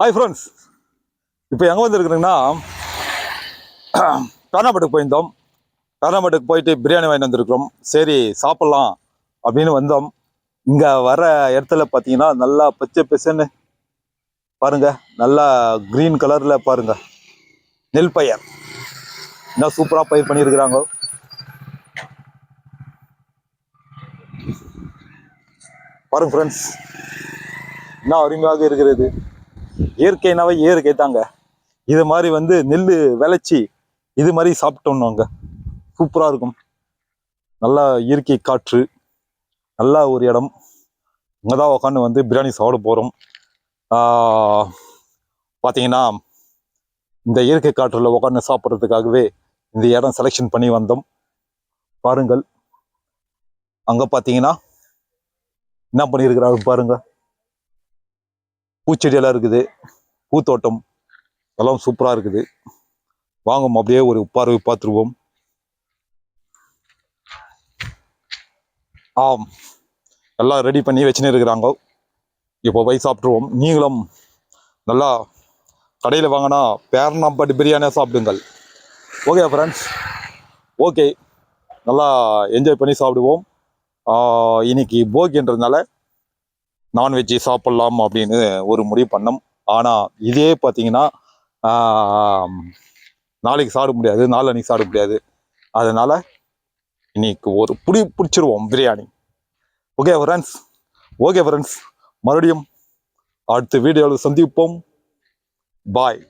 Hi friends இப்போ எங்கே வந்திருக்குறீங்கன்னா கர்நாபட்டுக்கு போயிருந்தோம். கர்நாபட்டுக்கு போயிட்டு பிரியாணி வாங்கிட்டு வந்திருக்கிறோம். சரி சாப்பிட்லாம் அப்படின்னு வந்தோம். இங்கே வர இடத்துல பார்த்தீங்கன்னா நல்லா பச்சை பசன்னு பாருங்க. நல்லா க்ரீன் கலரில் பாருங்க. நெல் பயிர். என்ன சூப்பராக பயிர் பண்ணியிருக்கிறாங்க. பாருங்க ஃப்ரெண்ட்ஸ் என்ன அருமையாக இருக்கிறது? இயற்கைனாவே இயற்கை தாங்க. இது மாதிரி வந்து நெல் விளைச்சி இது மாதிரி சாப்பிட்டோம்னு அங்கே சூப்பராக இருக்கும். நல்லா இயற்கை காற்று நல்லா ஒரு இடம். இங்கே தான் உட்காந்து வந்து பிரியாணி சாப்பிட போகிறோம் பார்த்தீங்கன்னா இந்த இயற்கை காற்றில் உட்காந்து சாப்பிட்றதுக்காகவே இந்த இடம் செலெக்ஷன் பண்ணி வந்தோம். பாருங்கள். அங்கே பார்த்தீங்கன்னா என்ன பண்ணியிருக்கிறாரு பாருங்கள் பூச்செடியெல்லாம் இருக்குது. பூத்தோட்டம். எல்லாம் சூப்பராக இருக்குது. வாங்கும். அப்படியே ஒரு பார்வை பார்த்துருவோம். ஆம். எல்லாம் ரெடி பண்ணி வச்சுன்னு இருக்கிறாங்க. இப்போ போய் சாப்பிட்ருவோம் நீங்களும் நல்லா கடையில் வாங்கினா பேரணாம்பட்டு பிரியாணியாக சாப்பிடுங்கள். ஓகே ஃப்ரெண்ட்ஸ் ஓகே நல்லா என்ஜாய் பண்ணி சாப்பிடுவோம். இன்னைக்கு போகின்றதுனால நான்வெஜ்ஜு சாப்பிட்லாம் அப்படின்னு ஒரு முடிவு பண்ணோம். ஆனால் இதே பார்த்தீங்கன்னா நாளைக்கு சாப்பிட முடியாது. நாளன்னைக்கு சாப்பிட முடியாது. அதனால் இன்னைக்கு ஒரு புடி பிடிச்சிருவோம் biryani. Okay friends okay friends மறுபடியும் அடுத்த வீடியோவில் சந்திப்போம். பாய்